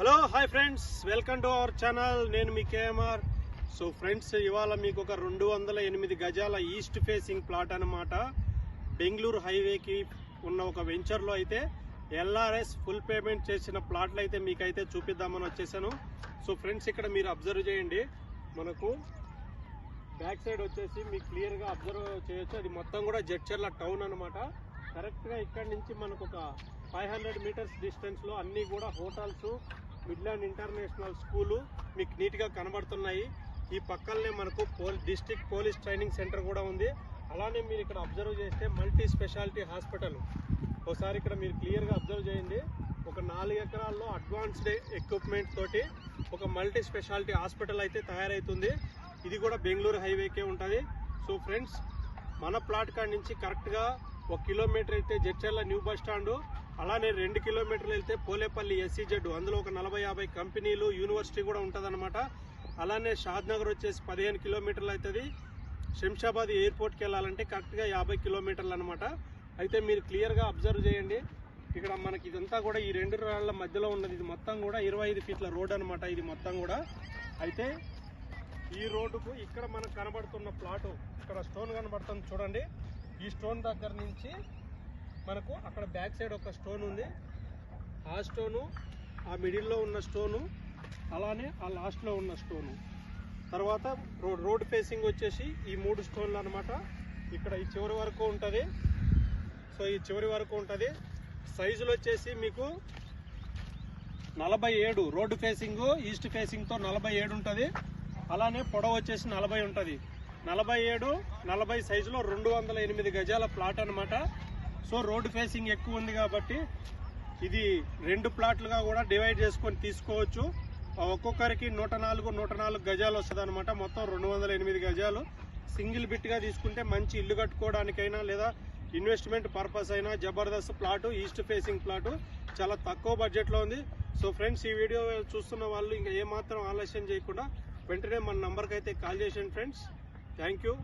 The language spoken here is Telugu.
Hello hi friends welcome to our channel నేను మీ కేఎంఆర్ సో ఫ్రెండ్స్ ఇవాళ మీకు ఒక రెండు వందల ఎనిమిది గజాల ఈస్ట్ ఫేసింగ్ ప్లాట్ అనమాట బెంగళూరు హైవేకి ఉన్న ఒక వెంచర్లో అయితే ఎల్ఆర్ఎస్ ఫుల్ పేమెంట్ చేసిన ప్లాట్లు అయితే మీకైతే చూపిద్దామని వచ్చేసాను. సో ఫ్రెండ్స్ ఇక్కడ మీరు అబ్జర్వ్ చేయండి. మనకు బ్యాక్ సైడ్ వచ్చేసి మీకు క్లియర్గా అబ్జర్వ్ చేయొచ్చు. అది మొత్తం కూడా జడ్చర్ల టౌన్ అనమాట కరెక్ట్గా ఇక్కడ నుంచి మనకు ఒక ఫైవ్ హండ్రెడ్ మీటర్స్ డిస్టెన్స్లో అన్నీ కూడా హోటల్స్ మిడ్లాండ్ ఇంటర్నేషనల్ స్కూలు మీకు నీట్గా కనబడుతున్నాయి. ఈ పక్కనే మనకు పోల్ డిస్టిక్ పోలీస్ ట్రైనింగ్ సెంటర్ కూడా ఉంది. అలానే మీరు ఇక్కడ అబ్జర్వ్ చేస్తే మల్టీ స్పెషాలిటీ హాస్పిటల్. ఒకసారి ఇక్కడ మీరు క్లియర్గా అబ్జర్వ్ చేయండి. ఒక నాలుగు ఎకరాల్లో అడ్వాన్స్డ్ ఎక్విప్మెంట్ తోటి ఒక మల్టీ స్పెషాలిటీ హాస్పిటల్ అయితే తయారవుతుంది ఇది కూడా బెంగళూరు హైవేకే ఉంటుంది. సో ఫ్రెండ్స్ మన ప్లాట్ కాడ నుంచి కరెక్ట్గా ఒక కిలోమీటర్ అయితే జడ్చర్ల న్యూ బస్ స్టాండ్. అలానే రెండు కిలోమీటర్లు వెళ్తే పోలేపల్లి ఎస్సీజెడ్ అందులో ఒక నలభై యాభై కంపెనీలు యూనివర్సిటీ కూడా ఉంటుందన్నమాట. అలానే షాద్ నగర్ వచ్చేసి పదిహేను కిలోమీటర్లు అవుతుంది శంషాబాద్ ఎయిర్పోర్ట్కి వెళ్ళాలంటే కరెక్ట్గా యాభై కిలోమీటర్లు అనమాట అయితే మీరు క్లియర్గా అబ్జర్వ్ చేయండి. ఇక్కడ మనకి ఇదంతా కూడా ఈ రెండు రాళ్ళ మధ్యలో ఉన్నది. ఇది మొత్తం కూడా ఇరవై ఐదు ఫీట్ల రోడ్ అనమాట ఇది మొత్తం కూడా. అయితే ఈ రోడ్డుకు ఇక్కడ మనకు కనబడుతున్న ప్లాట్ ఇక్కడ స్టోన్ కనబడుతుంది చూడండి. ఈ స్టోన్ దగ్గర నుంచి మనకు అక్కడ బ్యాక్ సైడ్ ఒక స్టోన్ ఉంది. ఆ స్టోను ఆ మిడిల్లో ఉన్న స్టోను అలానే ఆ లాస్ట్లో ఉన్న స్టోను. తర్వాత రోడ్ రోడ్ ఫేసింగ్ వచ్చేసి ఈ మూడు స్టోన్లు అనమాట ఇక్కడ ఈ చివరి వరకు ఉంటుంది. సో ఈ చివరి వరకు ఉంటుంది. సైజులు వచ్చేసి మీకు నలభై ఏడు. రోడ్డు ఫేసింగ్ ఈస్ట్ ఫేసింగ్తో నలభై ఏడు ఉంటుంది. అలానే పొడవు వచ్చేసి నలభై ఉంటుంది. నలభై ఏడు నలభై సైజులో రెండు వందల ఎనిమిది గజాల ప్లాట్ అనమాట సో రోడ్డు ఫేసింగ్ ఎక్కువ ఉంది కాబట్టి ఇది రెండు ప్లాట్లుగా కూడా డివైడ్ చేసుకొని తీసుకోవచ్చు. ఒక్కొక్కరికి నూట నాలుగు నూట నాలుగు గజాలు వస్తుంది అనమాట మొత్తం రెండు వందల ఎనిమిది గజాలు. సింగిల్ బిట్గా తీసుకుంటే మంచి ఇల్లు కట్టుకోవడానికైనా లేదా ఇన్వెస్ట్మెంట్ పర్పస్ అయినా జబర్దస్త్ ప్లాటు ఈస్ట్ ఫేసింగ్ ప్లాటు చాలా తక్కువ బడ్జెట్లో ఉంది. సో ఫ్రెండ్స్ ఈ వీడియో చూస్తున్న వాళ్ళు ఇంకా ఏమాత్రం ఆలస్యం చేయకుండా వెంటనే మన నంబర్కి అయితే కాల్ చేసాను ఫ్రెండ్స్. Thank you.